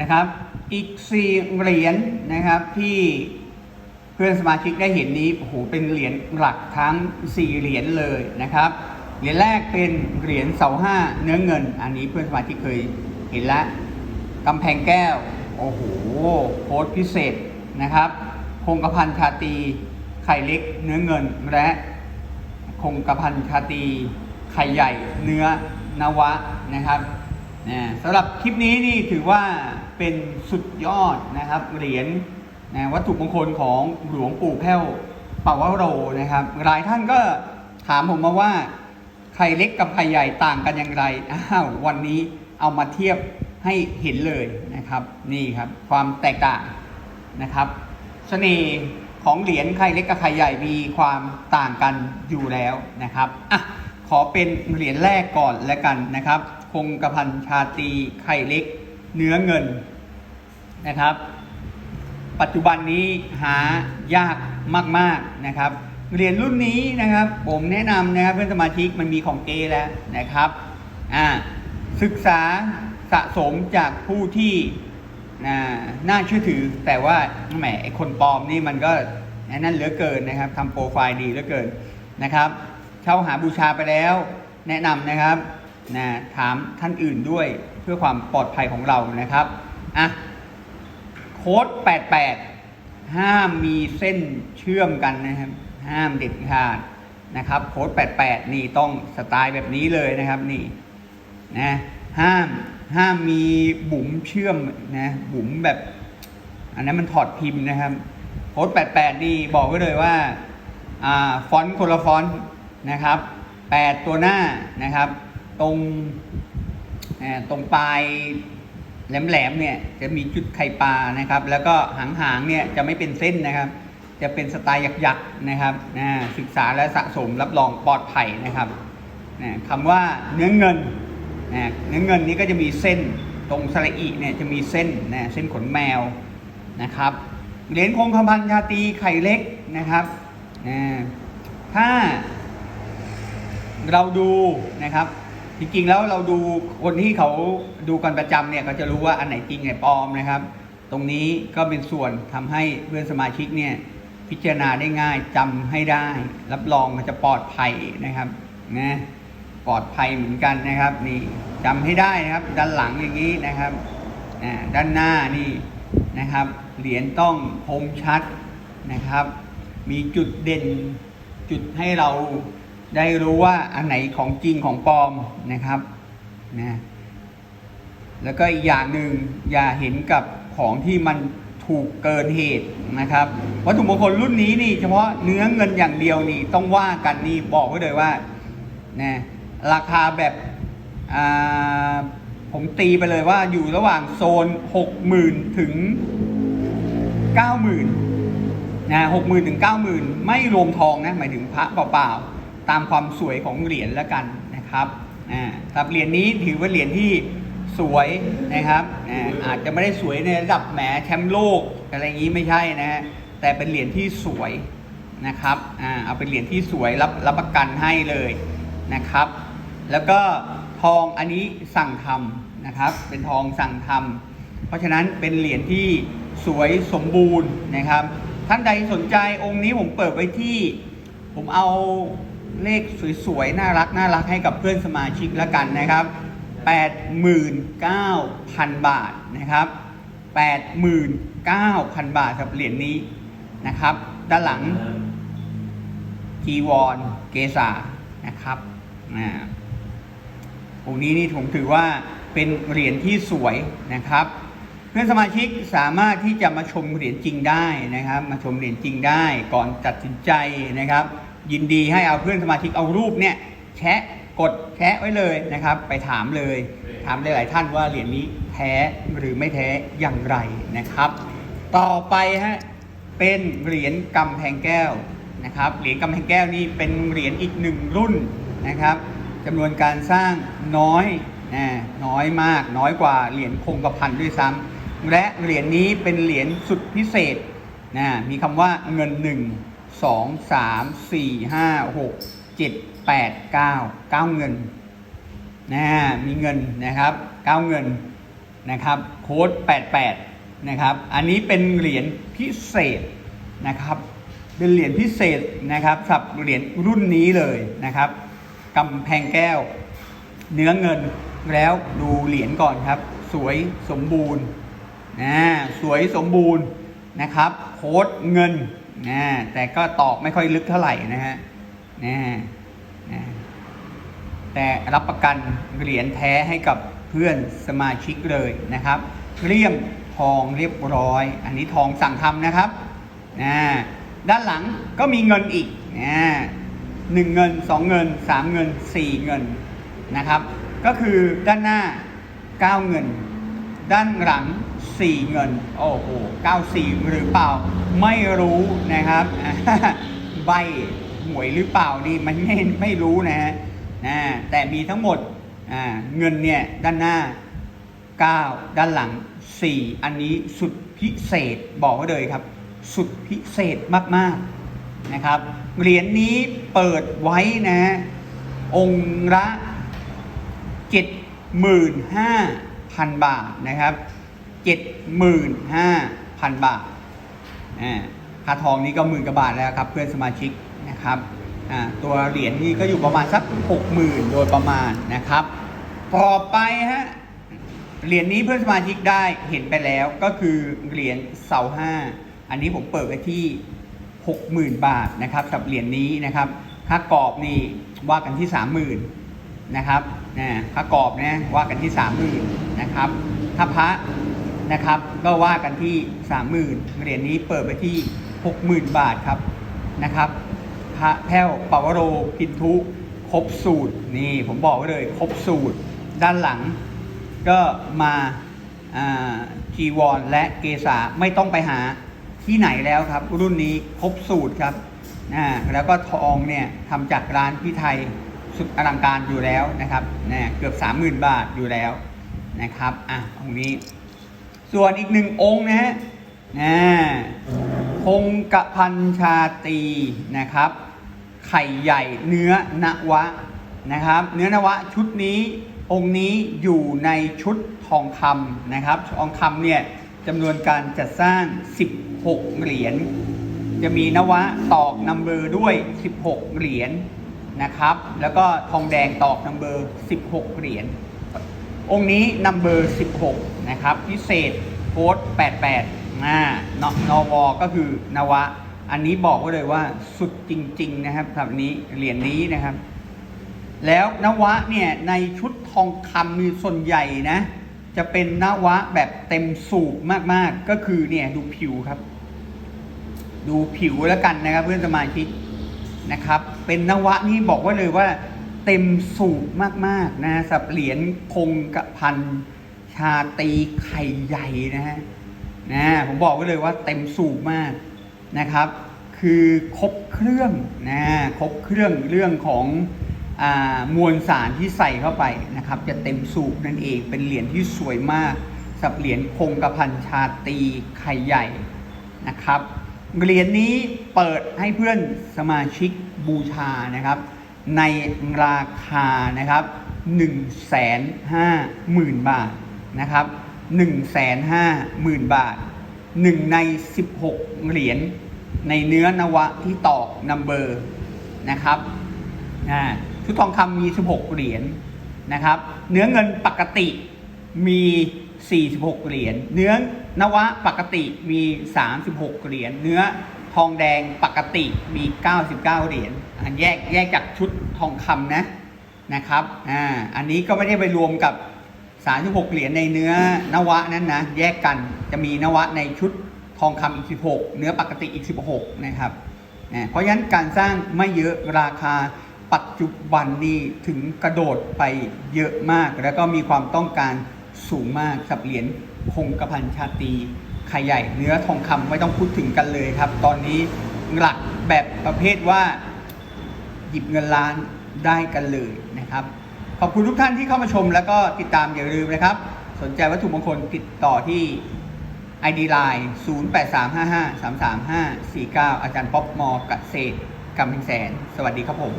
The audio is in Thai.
นะครับ อีกสี่เหรียญนะครับที่เพื่อนสมาชิกได้เห็นนี้โอ้โหเป็นเหรียญหลักทั้งสี่เหรียญเลยนะครับ เหรียญแรกเป็นเหรียญเสาห้าเนื้อเงิน อันนี้เพื่อนสมาชิกเคยเห็นล้วกำแพงแก้วโอ้โหโค้ดพิเศษนะครับ คงกระพันชาตีไข่เล็กเนื้อเงินและคงกระพันชาตีไข่ใหญ่เนื้อนวะนะครับนะสำหรับคลิปนี้นี่ถือว่า เป็นสุดยอดนะครับเหรียญนะวัตถุมงคลของหลวงปู่แพ้วปาวโรนะครับ หลายท่านก็ถามผมมาว่าไข่เล็กกับไข่ใหญ่ต่างกันอย่างไรอ้าววันนี้เอามาเทียบให้เห็นเลยนะครับ นี่ครับความแตกต่างนะครับเสน่ห์ของเหรียญไข่เล็กกับไข่ใหญ่มีความต่างกันอยู่แล้วนะครับอะขอเป็นเหรียญแรกก่อนแล้วกันนะครับ คงกระพันชาตีไข่เล็ก เนื้อเงิน นะครับ ปัจจุบันนี้หายากมากๆนะครับเหรียญรุ่นนี้นะครับ ผมแนะนำนะครับเพื่อนสมาชิกมันมีของเกแล้วนะครับอ่าศึกษาสะสมจากผู้ที่น่าน่าเชื่อถือ แต่ว่าแหมไอ้คนปลอมนี่มันก็นั่นเหลือเกินนะครับทำโปรไฟล์ดีเหลือเกินนะครับ เช่าหาบูชาไปแล้ว แนะนำนะครับนะถามท่านอื่นด้วยเพื่อความปลอดภัยของเรานะครับอะ โค้ด88 ห้ามมีเส้นเชื่อมกันนะครับ ห้ามเด็ดขาดนะครับ โค้ด88 นี่ต้องสไตล์แบบนี้เลยนะครับนี่นะห้ามห้ามมีบุ๋มเชื่อมนะบุ๋มแบบ อันนั้นมันถอดพิมพ์นะครับโค้ด88 นี่บอกไว้เลยว่าอ่าฟอนต์คนละฟอนต์นะครับ 8 ตัวหน้านะครับ ตรงตรงปลาย แหลมๆเนี่ยจะมีจุดไข่ปลานะครับ แล้วก็หางๆเนี่ยจะไม่เป็นเส้นนะครับ จะเป็นสไตล์หยักๆนะครับนะศึกษาและสะสมรับรองปลอดภัยนะครับนะคำว่าเนื้อเงินนะเนื้อเงินนี้ก็จะมีเส้นตรงสระอีเนี่ยจะมีเส้นนะเส้นขนแมวนะครับเหรียญคงคำพันชาตีไข่เล็กนะครับนะถ้าเราดูนะครับ จริงๆแล้วเราดูคนที่เขาดูกันประจำเนี่ยก็จะรู้ว่าอันไหนจริงไหนปลอมนะครับ ตรงนี้ก็เป็นส่วนทำให้เพื่อนสมาชิกเนี่ยพิจารณาได้ง่ายจำให้ได้ รับรองมันจะปลอดภัยนะครับนะปลอดภัยเหมือนกันนะครับนี่จำให้ได้นะครับ ด้านหลังอย่างนี้นะครับด้านหน้านี่นะครับ เหรียญต้องคมชัดนะครับ มีจุดเด่นจุดให้เรา ได้รู้ว่าอันไหนของจริงของปลอมนะครับนะแล้วก็อีกอย่างหนึ่งอย่าเห็นกับของที่มันถูกเกินเหตุนะครับวัตถุมงคลรุ่นนี้นี่เฉพาะเนื้อเงินอย่างเดียวนี่ต้องว่ากันนี่บอกไว้เลยว่านะราคาแบบผมตีไปเลยว่าอยู่ระหว่างโซน 60,000 ถึง 90,000นะหกหมื่นถึงเก้าหมื่นไม่รวมทองนะหมายถึงพระเปล่าๆ ตามความสวยของเหรียญแล้วกันนะครับอ่าครับเหรียญนี้ถือว่าเหรียญที่สวยนะครับอ่าอาจจะไม่ได้สวยในระดับแหมแชมป์โลกอะไรอย่างนี้ไม่ใช่นะฮะแต่เป็นเหรียญที่สวยนะครับอ่าเอาเป็นเหรียญที่สวยรับรับประกันให้เลยนะครับ แล้วก็ทองอันนี้สั่งทำนะครับ เป็นทองสั่งทำเพราะฉะนั้นเป็นเหรียญที่สวยสมบูรณ์นะครับ ท่านใดสนใจองค์นี้ผมเปิดไว้ที่ ผมเอา เลขสวยๆ น่ารักน่ารักให้กับเพื่อนสมาชิกแล้วกันนะครับ 89,000 บาทนะครับ 89,000 บาทกับเหรียญนี้นะครับ ด้านหลังจีวรเกษานะครับอ่าองค์นี้นี่ผมถือว่าเป็นเหรียญที่สวยนะครับ เพื่อนสมาชิกสามารถที่จะมาชมเหรียญจริงได้นะครับ มาชมเหรียญจริงได้ก่อนตัดสินใจนะครับ ยินดีให้เอาเพื่อนสมาชิกเอารูปเนี่ยแชะกดแชะไว้เลยนะครับ ไปถามเลย ถามหลายๆท่านว่าเหรียญนี้แท้หรือไม่แท้อย่างไรนะครับ ต่อไปฮะเป็นเหรียญกำแพงแก้วนะครับเหรียญกำแพงแก้วนี่เป็นเหรียญอีกหนึ่งรุ่นนะครับจำนวนการสร้างน้อยนะน้อยมากน้อยกว่าเหรียญคงกระพันด้วยซ้ำและเหรียญนี้เป็นเหรียญสุดพิเศษนะมีคำว่าเงินหนึ่ง 1 2 3 4 5 6 7 8 9 9เจ็ดแปดเก้าเก้าเงินนะมีเงินนะครับ9เงินนะครับ โค้ด88นะครับ อันนี้เป็นเหรียญพิเศษนะครับ เป็นเหรียญพิเศษนะครับสำหรับเหรียญรุ่นนี้เลยนะครับกำแพงแก้ว เนื้อเงินแล้วดูเหรียญก่อนครับ สวยสมบูรณ์นะสวยสมบูรณ์นะครับ โค้ดเงิน นะแต่ก็ตอกไม่ค่อยลึกเท่าไหร่นะฮะนะนะแต่รับประกันเหรียญแท้ให้กับเพื่อนสมาชิกเลยนะครับเรียมทองเรียบร้อย อันนี้ทองสั่งทำนะครับนะด้านหลังก็มีเงินอีกนะหนึ่งเงินสองเงินสามเงินสี่เงินนะครับ ก็คือด้านหน้า9เงิน ด้านหลัง 4เงิน โอ้โห94หรือเปล่า ไม่รู้นะครับ ใบหวยหรือเปล่านี่มันไม่ไม่รู้นะฮะนะแต่มีทั้งหมดเงินเนี่ยด้านหน้า 9 ด้านหลัง 4 อันนี้สุดพิเศษบอกไว้เลยครับ สุดพิเศษมากๆนะครับ เหรียญนี้เปิดไว้นะฮะองค์ละ75,000 บาทนะครับ 75,000 บาทอ่าค่าทองนี้ก็หมื่นกว่าบาทแล้วครับ เพื่อนสมาชิกนะครับตัวเหรียญนี่ก็อยู่ประมาณสัก 60,000 โดยประมาณนะครับ ต่อไปฮะเหรียญนี้เพื่อนสมาชิกได้เห็นไปแล้วก็คือเหรียญเสาห้าอันนี้ผมเปิดไว้ที่ 60,000 บาทนะครับสำหรับเหรียญนี้นะครับ ค่ากรอบนี่ว่ากันที่ 30,000นะครับนะค่ากรอบนะว่ากันที่ 30,000นะครับ ถ้าพระ นะครับ ก็ว่ากันที่ 30,000เหรียญนี้เปิดไปที่ 60,000 บาทครับนะครับพระแพ้วปาวโรพินทุครบสูตรนี่ผมบอกไว้เลยครบสูตร ด้านหลังก็มาจีวรและเกษาไม่ต้องไปหาที่ไหนแล้วครับ รุ่นนี้ครบสูตรครับอ่าแล้วก็ทองเนี่ยทำจากร้านพี่ไทยสุดอลังการอยู่แล้วนะครับนะเกือบ 30,000 บาทอยู่แล้วนะครับอะตรงนี้ ส่วนอีกหนึ่งองค์นะฮะนะคงกระพันชาตีนะครับ ไข่ใหญ่เนื้อนวะนะครับ เนื้อนวะชุดนี้องค์นี้อยู่ในชุดทองคำนะครับทองคำเนี่ยจำนวนการจัดสร้าง 16 เหรียญจะมีนวะตอกนัมเบอร์ด้วย 16 เหรียญนะครับ แล้วก็ทองแดงตอกนัมเบอร์ 16 เหรียญ องค์นี้นัมเบอร์16 นะครับ พิเศษโค้ด88อ่านนวก็คือนวะ อันนี้บอกไว้เลยว่าสุดจริง ๆ นะครับสำหรับนี้เหรียญนี้นะครับ แล้วนวะเนี่ย ในชุดทองคำมีส่วนใหญ่นะ จะเป็นนวะแบบเต็มสูบมากๆ ก็คือเนี่ยดูผิวครับ ดูผิวแล้วกันนะครับเพื่อนสมาชิกนะครับ เป็นนวะนี่บอกไว่าเลยว่า เต็มสูบมากๆนะสับเหรียญคงกระพันชาตีไข่ใหญ่นะฮะนะผมบอกไว้เลยว่าเต็มสูบมากนะครับ คือครบเครื่องนะครบเครื่องเรื่องของอามวลสารที่ใส่เข้าไปนะครับ จะเต็มสูบนั่นเองเป็นเหรียญที่สวยมาก สับเหรียญคงกระพันชาตีไข่ใหญ่นะครับเหรียญนี้เปิดให้เพื่อนสมาชิกบูชานะครับ ในราคานะครับ1 5 0 0 0 0 บาทนะครับ1 5 0 0 0 0 บาท 1 ใน 16 เหรียญในเนื้อนวะที่ตอกนัมเบอร์นะครับชุดทองคำมี 16 เหรียญนะครับ เนื้อเงินปกติมี 46 เหรียญ เนื้อนวะปกติมี 36 เหรียญ เนื้อ ทองแดงปกติมี 99 เหรียญอันแยกแยกจากชุดทองคำนะนะครับอ่าอันนี้ก็ไม่ได้ไปรวมกับ 36 เหรียญในเนื้อนวะนั้นนะแยกกันจะมีนวะในชุดทองคำอีก 16 เนื้อปกติอีก 16 นะครับนะเพราะฉะนั้นการสร้างไม่เยอะราคาปัจจุบันนี้ถึงกระโดดไปเยอะมาก แล้วก็มีความต้องการสูงมากสับเหรียญคงกระพันชาตี ไข่ใหญ่เนื้อทองคำไม่ต้องพูดถึงกันเลยครับ ตอนนี้หลักแบบประเภทว่า หยิบเงินล้านได้กันเลยนะครับ ขอบคุณทุกท่านที่เข้ามาชมแล้วก็ติดตามอย่าลืมนะครับ สนใจวัตถุมงคลติดต่อที่ ID Line 0835533549 อาจารย์ป๊อปมอเกษตรกำแพงแสน สวัสดีครับผม